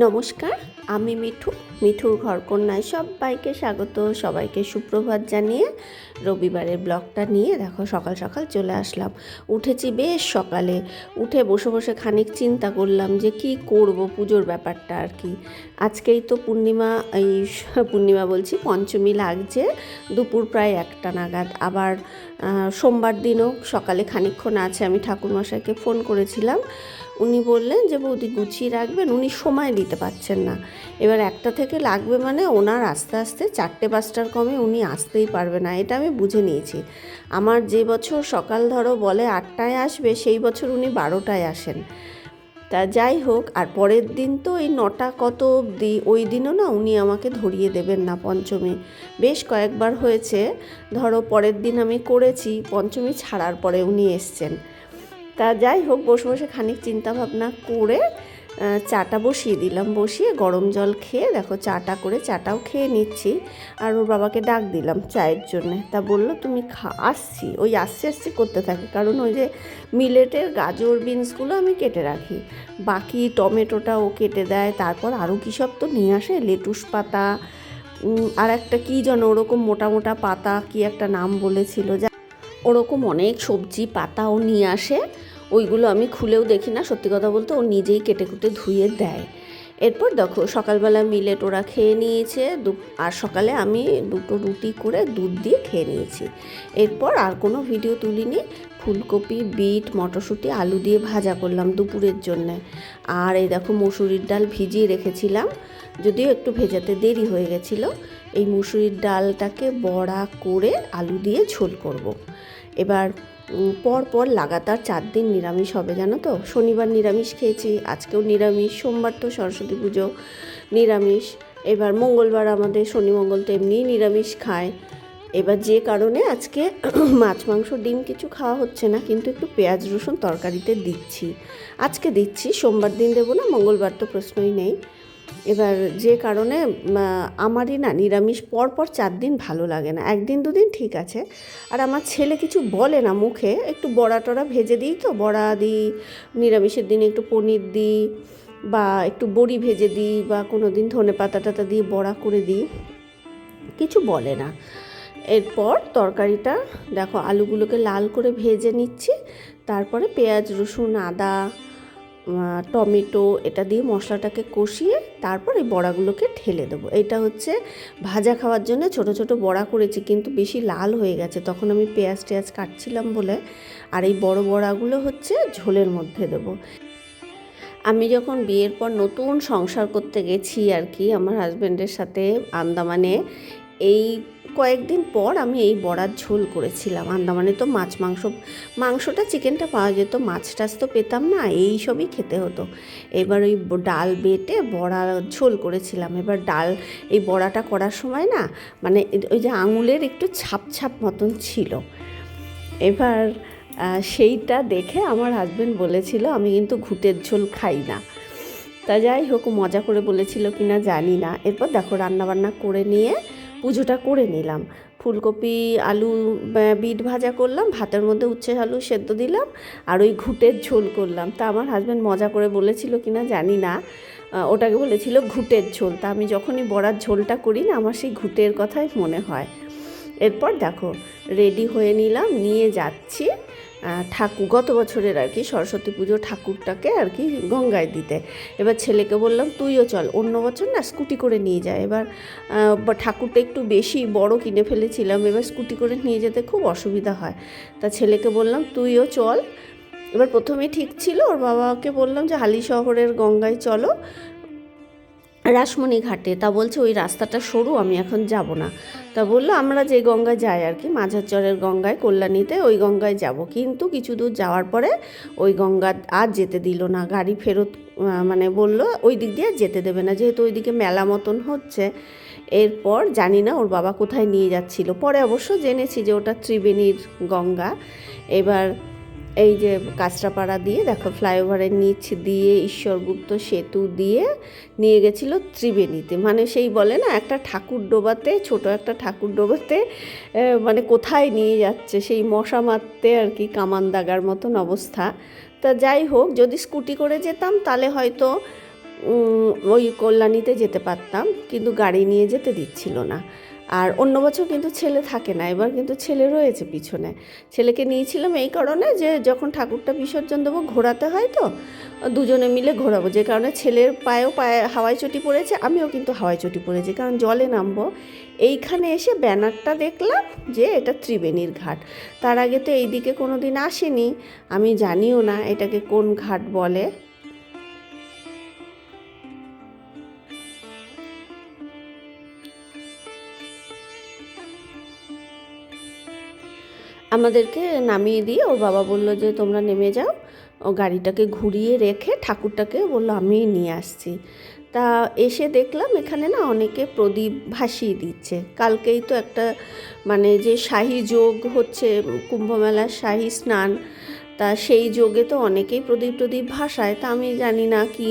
নমস্কার, আমি মিঠু। মিঠুর ঘরকন্যায় সবাইকে স্বাগত, সবাইকে সুপ্রভাত জানিয়ে রবিবারের ব্লগটা নিয়ে দেখো সকাল সকাল চলে আসলাম। উঠেছি বেশ সকালে, উঠে বসে বসে খানিক চিন্তা করলাম যে কি করব পুজোর ব্যাপারটা আর কি। আজকেই তো পূর্ণিমা, এই পূর্ণিমা বলছি, পঞ্চমী লাগছে, দুপুর প্রায় একটা নাগাদ। আবার সোমবার দিনও সকালে খানিকক্ষণ আছে, আমি ঠাকুরমশাইকে ফোন করেছিলাম। উনি বললেন যে, বৌদি, গুছিয়ে রাখবেন, উনি সময় দিতে পারছেন না। এবার একটা থেকে লাগবে মানে ওনার আস্তে আস্তে চারটে পাঁচটার কমে উনি আসতেই পারবে না, এটা আমি বুঝে নিয়েছি। আমার যে বছর সকাল ধরো বলে আটটায় আসবে, সেই বছর উনি বারোটায় আসেন। তা যাই হোক, আর পরের দিন তো এই নটা কত অবধি, ওই দিনও না উনি আমাকে ধরিয়ে দেবেন না পঞ্চমী। বেশ কয়েকবার হয়েছে, ধরো পরের দিন আমি করেছি, পঞ্চমী ছাড়ার পরে উনি এসছেন। তা যাই হোক, বসে বসে খানিক চিন্তা ভাবনা করে চাটা বসিয়ে দিলাম। বসিয়ে গরম জল খেয়ে, দেখো চাটা করে চাটাও খেয়ে নিচ্ছি। আর ওর বাবাকে ডাক দিলাম চায়ের জন্যে। তা বলল, তুমি খা, আসছি। ওই আসছি আসছি করতে থাকে। কারণ ওই যে মিলেটের গাজর বিনসগুলো আমি কেটে রাখি। বাকি টমেটোটা ও কেটে দেয়। তারপর আরও কী সব তো নিয়ে আসে? লেটুস পাতা আর একটা কী যেন ওরকম মোটা মোটা পাতা, কি একটা নাম বলেছিল, যা ওরকম অনেক সবজি, পাতাও নিয়ে আসে। ওইগুলো আমি খুলেও দেখি না, সত্যি কথা বলতে ও নিজেই কেটে কুটে ধুয়ে দেয়। এরপর দেখো, সকালবেলা মিলেট ওরা খেয়ে নিয়েছে আর সকালে আমি দুটো রুটি করে দুধ দিয়ে খেয়ে নিয়েছি। এরপর আর কোনো ভিডিও তুলিনি, ফুলকপি, বিট, মটরশুঁটি, আলু দিয়ে ভাজা করলাম দুপুরের জন্যে। আর এই দেখো, মুসুরির ডাল ভিজিয়ে রেখেছিলাম। যদিও একটু ভেজাতে দেরি হয়ে গেছিল এই মুসুরির ডালটাকে বড়া করে আলু দিয়ে ঝোল করব। এবার উম, পর পর লাগাতার চার দিন নিরামিষ হবে জানো তো? শনিবার নিরামিষ খেয়েছি আজকেও নিরামিষ সোমবার তো সরস্বতী পুজো নিরামিষ। এবার মঙ্গলবার আমাদের শনি মঙ্গল তো এমনিই নিরামিষ খায়। এবার যে কারণে আজকে মাছ মাংস ডিম কিছু খাওয়া হচ্ছে না কিন্তু একটু পেঁয়াজ রসুন তরকারিতে দিচ্ছি। আজকে দিচ্ছি সোমবার দিন দেবো না মঙ্গলবার তো প্রশ্নই নেই। এবার যে কারণে আমারই না নিরামিষ পর পর চার দিন ভালো লাগে না। একদিন দুদিন ঠিক আছে। আর আমার ছেলে কিছু বলে না মুখে, একটু বড়া টড়া ভেজে দিই তো, বড়া দিই, নিরামিষের দিনে একটু পনির দিই বা একটু বড়ি ভেজে দিই বা কোনো দিন ধনে পাতা টাতা দিয়ে বড়া করে দিই। কিছু বলে না। এরপর তরকারিটা, দেখো আলুগুলোকে লাল করে ভেজে নিচ্ছি, তারপরে পেঁয়াজ, রসুন, আদা টমেটো, এটা দিয়ে মশলাটাকে কষিয়ে তারপর এই বড়াগুলোকে ঠেলে দেবো। এটা হচ্ছে ভাজা খাওয়ার জন্য ছোট ছোট বড়া করেছি, কিন্তু বেশি লাল হয়ে গেছে। তখন আমি পেঁয়াজ টেয়াজ কাটছিলাম বলে, আর এই বড় বড়াগুলো হচ্ছে ঝোলের মধ্যে দেবো। আমি যখন বিয়ের পর নতুন সংসার করতে গেছি আর কি, আমার হাজব্যান্ডের সাথে আন্দামানে এই কয়েকদিন পর আমি এই বড়ার ঝোল করেছিলাম। আন্দামানে তো মাছ মাংস, মাংসটা, চিকেনটা পাওয়া যেত, মাছ টাছ তো পেতাম না, এই সবই খেতে হতো। এবার ওই ডাল বেটে বড়া ঝোল করেছিলাম। এবার ডাল, এই বড়াটা করার সময় না মানে ওই যে আঙুলের একটু ছাপ ছাপ মতন ছিল। এবার সেইটা দেখে আমার হাজবেন্ড বলেছিল, আমি কিন্তু ঘুটের ঝোল খাই না। তা যাই হোক, মজা করে বলেছিল কি না জানি না। এরপর দেখো, রান্নাবান্না করে নিয়ে পুজোটা করে নিলাম। ফুলকপি, আলু বিট ভাজা করলাম, ভাতের মধ্যে উচ্ছে, আলু সেদ্ধ দিলাম, আর ওই ঘুটের ঝোল করলাম। তা আমার হাজব্যান্ড মজা করে বলেছিল কি না জানি না। ওটাকে বলেছিল ঘুটের ঝোল। তা আমি যখনই বড়ার ঝোলটা করি না, আমার সেই ঘুটের কথাই মনে হয়। এরপর দেখো রেডি হয়ে নিলাম, নিয়ে যাচ্ছি। ঠাকুর, গত বছরের আর কি সরস্বতী পুজো ঠাকুরটাকে আর কি গঙ্গায় দিতে। এবার ছেলেকে বললাম, তুইও চল, অন্য বছর না স্কুটি করে নিয়ে যায় এবার ঠাকুরটা একটু বেশি বড় কিনে ফেলেছিলাম, এবার স্কুটি করে নিয়ে যেতে খুব অসুবিধা হয়। তা ছেলেকে বললাম, তুইও চল। এবার প্রথমে ঠিক ছিল, ওর বাবাকে বললাম যে, হালি শহরের গঙ্গায় চলো। রাসমণি ঘাটে। তা বলছে, ওই রাস্তাটা সরু, আমি এখন যাব না। তা বলল, আমরা যে গঙ্গায় যাই আর কি, মাঝারচরের গঙ্গায়, কল্যাণীতে, ওই গঙ্গায় যাব। কিন্তু কিছু দূর যাওয়ার পরে ওই গঙ্গা আর যেতে দিল না। গাড়ি ফেরত মানে বলল, ওই দিক দিয়ে যেতে দেবে না, যেহেতু ওইদিকে মেলা মতন হচ্ছে। এরপর জানি না ওর বাবা কোথায় নিয়ে যাচ্ছিল। পরে অবশ্য জেনেছি যে ওটা ত্রিবেণীর গঙ্গা। এবার এই যে কাঁচরাপাড়া দিয়ে, দেখো ফ্লাইওভারের নিচ দিয়ে, ঈশ্বরগুপ্ত সেতু দিয়ে নিয়ে গেছিল ত্রিবেণীতে। মানে সেই বলে না, একটা ঠাকুর ডোবাতে, ছোট একটা ঠাকুর ডোবাতে মানে কোথায় নিয়ে যাচ্ছে? সেই মশা মারতে আর কি কামান দাগার মতন অবস্থা। তা যাই হোক, যদি স্কুটি করে যেতাম, তাহলে হয়তো ওই কল্যাণীতে যেতে পারতাম, কিন্তু গাড়ি নিয়ে যেতে দিচ্ছিল না। আর অন্য বছর কিন্তু ছেলে থাকে না, এবার কিন্তু ছেলে রয়েছে পিছনে। ছেলেকে নিয়েছিলাম এই কারণে যে যখন ঠাকুরটা বিসর্জন দেবো, ঘোরাতে হয় তো, দুজনে মিলে ঘোরাবো। যে কারণে ছেলের পায়েও পায়ে হাওয়াই চটি পড়েছে, আমিও কিন্তু হাওয়াই চটি পড়েছি, কারণ জলে নামবো। এইখানে এসে ব্যানারটা দেখলাম যে এটা ত্রিবেণীর ঘাট। তার আগে তো এইদিকে কোনো দিন আসেনি, আমি জানিও না এটাকে কোন ঘাট বলে। আমাদেরকে নামিয়ে দিয়ে ওর বাবা বলল যে, তোমরা নেমে যাও। ও গাড়িটাকে ঘুরিয়ে রেখে ঠাকুরটাকে বলল, আমি নিয়ে আসছি। তা এসে দেখলাম এখানে না অনেকে প্রদীপ ভাসিয়ে দিচ্ছে। কালকেই তো একটা মানে যে শাহী যোগ হচ্ছে, কুম্ভমেলার শাহী স্নান, তা সেই যোগে তো অনেকেই প্রদীপ টদীপ ভাসায়। তা আমি জানি না কি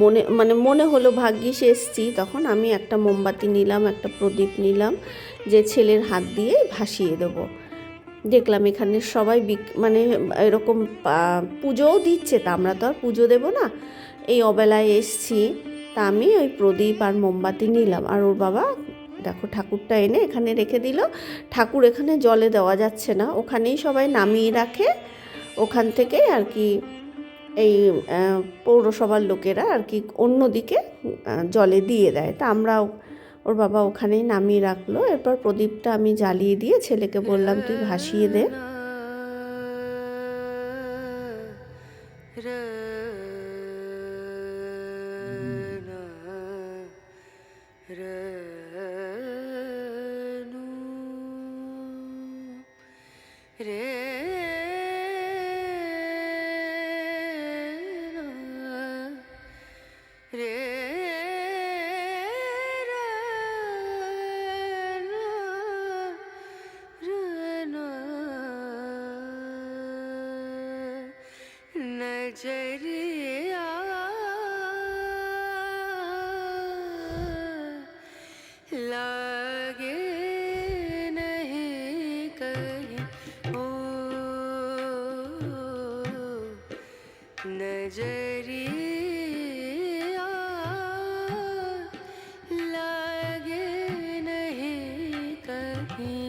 মনে মানে মনে হলো ভাগ্যিস এসছি। তখন আমি একটা মোমবাতি নিলাম, একটা প্রদীপ নিলাম, যে ছেলের হাত দিয়ে ভাসিয়ে দেবো। দেখলাম এখানে সবাই মানে এরকম পুজোও দিচ্ছে, তা আমরা তো আর পুজো দেবো না। এই অবেলায় এসছি, তা আমি ওই প্রদীপ আর মোমবাতি নিলাম। আর ওর বাবা, দেখো ঠাকুরটা এনে এখানে রেখে দিল। ঠাকুর এখানে জলে দেওয়া যাচ্ছে না, ওখানেই সবাই নামিয়ে রাখে। ওখান থেকে আর কি এই পৌরসভার লোকেরা আর কি অন্যদিকে জলে দিয়ে দেয়। তা আমরাও ওর বাবা ওখানেই নামিয়ে রাখল। এরপর প্রদীপটা আমি জ্বালিয়ে দিয়ে ছেলেকে বললাম, তুই ভাসিয়ে দে। नज़रिया लागे नहीं कहीं।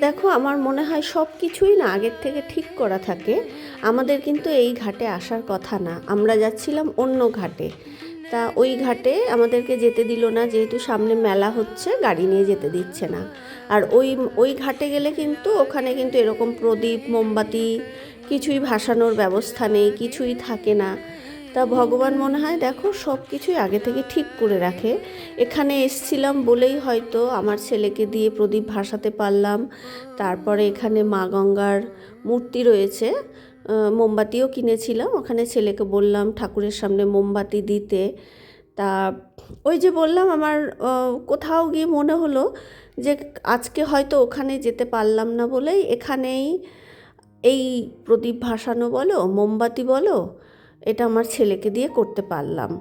দেখো, আমার মনে হয় সব কিছুই না আগের থেকে ঠিক করা থাকে। আমাদের কিন্তু এই ঘাটে আসার কথা না। আমরা যাচ্ছিলাম অন্য ঘাটে। তা ওই ঘাটে আমাদেরকে যেতে দিল না, যেহেতু সামনে মেলা হচ্ছে, গাড়ি নিয়ে যেতে দিচ্ছে না। আর ওই ওই ঘাটে গেলে কিন্তু ওখানে কিন্তু এরকম প্রদীপ, মোমবাতি, কিছুই ভাসানোর ব্যবস্থা নেই, কিছুই থাকে না। তা ভগবান মনে হয়, দেখো সব কিছুই আগে থেকে ঠিক করে রাখে। এখানে এসছিলাম বলেই হয়তো আমার ছেলেকে দিয়ে প্রদীপ ভাসাতে পারলাম। তারপরে এখানে মা গঙ্গার মূর্তি রয়েছে। মোমবাতিও কিনেছিলাম। ওখানে ছেলেকে বললাম, ঠাকুরের সামনে মোমবাতি দিতে। তা ওই যে বললাম, আমার কোথাও গিয়ে মনে হলো যে আজকে হয়তো ওখানে যেতে পারলাম না বলেই এখানেই এই প্রদীপ ভাসানো বলো, মোমবাতি বলো এটা আমার ছেলেকে দিয়ে করতে পারলাম।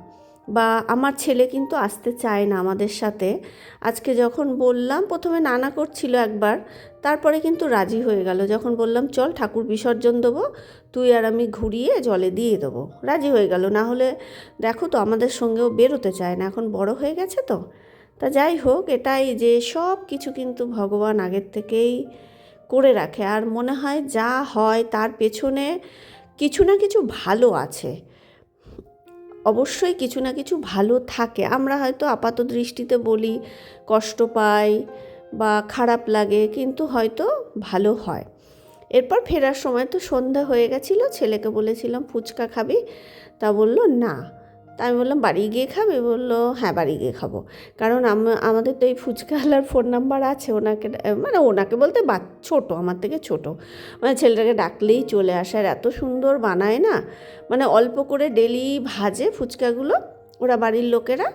বা আমার ছেলে কিন্তু আসতে চায় না আমাদের সাথে। আজকে যখন বললাম, প্রথমে নানা করছিল একবার, তারপরে কিন্তু রাজি হয়ে গেল। যখন বললাম, চল ঠাকুর বিসর্জন দেবো, তুই আর আমি ঘুরিয়ে জলে দিয়ে দেবো। রাজি হয়ে গেল। না হলে দেখো তো, আমাদের সঙ্গেও বেরোতে চায় না। এখন বড় হয়ে গেছে তো। তা যাই হোক, এটাই যে সব কিছু কিন্তু ভগবান আগের থেকেই করে রাখে। আর মনে হয় যা হয় তার পেছনে কিছু না কিছু ভালো আছে। অবশ্যই কিছু না কিছু ভালো থাকে। আমরা হয়তো আপাত দৃষ্টিতে বলি, কষ্ট পাই বা খারাপ লাগে, কিন্তু হয়তো ভালো হয়। এরপর ফেরার সময় তো সন্ধ্যা হয়ে গেছিল, ছেলেকে বলেছিলাম, ফুচকা খাবি? তা বলল, না। তা আমি বললাম, বাড়ি গিয়ে খাবে? বলল হ্যাঁ বাড়ি গিয়ে খাব। কারণ আম- আমাদের তো এই ফুচকাওয়ালার ফোন নাম্বার আছে, ওনাকে মানে ওনাকে বলতে বা, ছোটো, আমার থেকে ছোটো। মানে ছেলেটাকে ডাকলেই চলে আসে, আর এত সুন্দর বানায় না মানে অল্প করে ডেলি ভাজে ফুচকাগুলো, ওরা বাড়ির লোকেরা,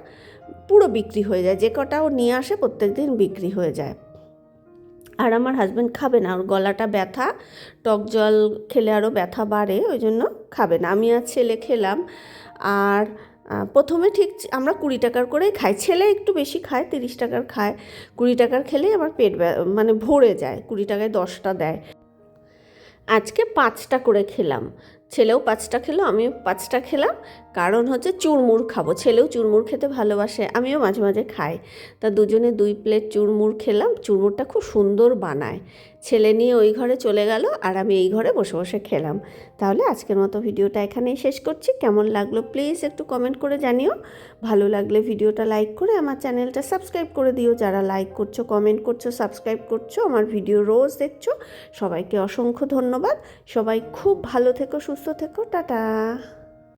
পুরো বিক্রি হয়ে যায়, যে কটা ও নিয়ে আসে প্রত্যেক দিন বিক্রি হয়ে যায়। আর আমার হাজব্যান্ড খাবে না, ওর গলাটা ব্যথা, টক জল খেলে আরও ব্যথা বাড়ে, ওই জন্য খাবে না। আমি আর ছেলে খেলাম আর প্রথমে ঠিক আমরা কুড়ি টাকার করেই খাই। ছেলে একটু বেশি খায়, তিরিশ টাকার খায়। কুড়ি টাকার খেলে আমার পেট মানে ভরে যায়, কুড়ি টাকায় দশটা দেয়। আজকে পাঁচটা করে খেলাম। ছেলেও পাঁচটা খেলো, আমিও পাঁচটা খেলাম। কারণ হচ্ছে চুরমুর খাব। ছেলেও চুরমুর খেতে ভালোবাসে, আমিও মাঝে মাঝে খাই। তা দুজনে দুই প্লেট চুরমুর খেলাম, চুরমুরটা খুব সুন্দর বানায়। ছেলে নিয়ে ওই ঘরে চলে গেল আর আমি এই ঘরে বসে বসে খেলাম। তাহলে আজকের মতো ভিডিওটা এখানেই শেষ করছি। কেমন লাগল প্লিজ একটু কমেন্ট করে জানিও। ভালো লাগলে ভিডিওটা লাইক করে আমার চ্যানেলটা সাবস্ক্রাইব করে দিও। যারা লাইক করছ, কমেন্ট করছ, সাবস্ক্রাইব করছ, আমার ভিডিও রোজ দেখছ, সবাইকে অসংখ্য ধন্যবাদ। সবাই খুব ভালো থেকো সুস্থ থেকো টাটা।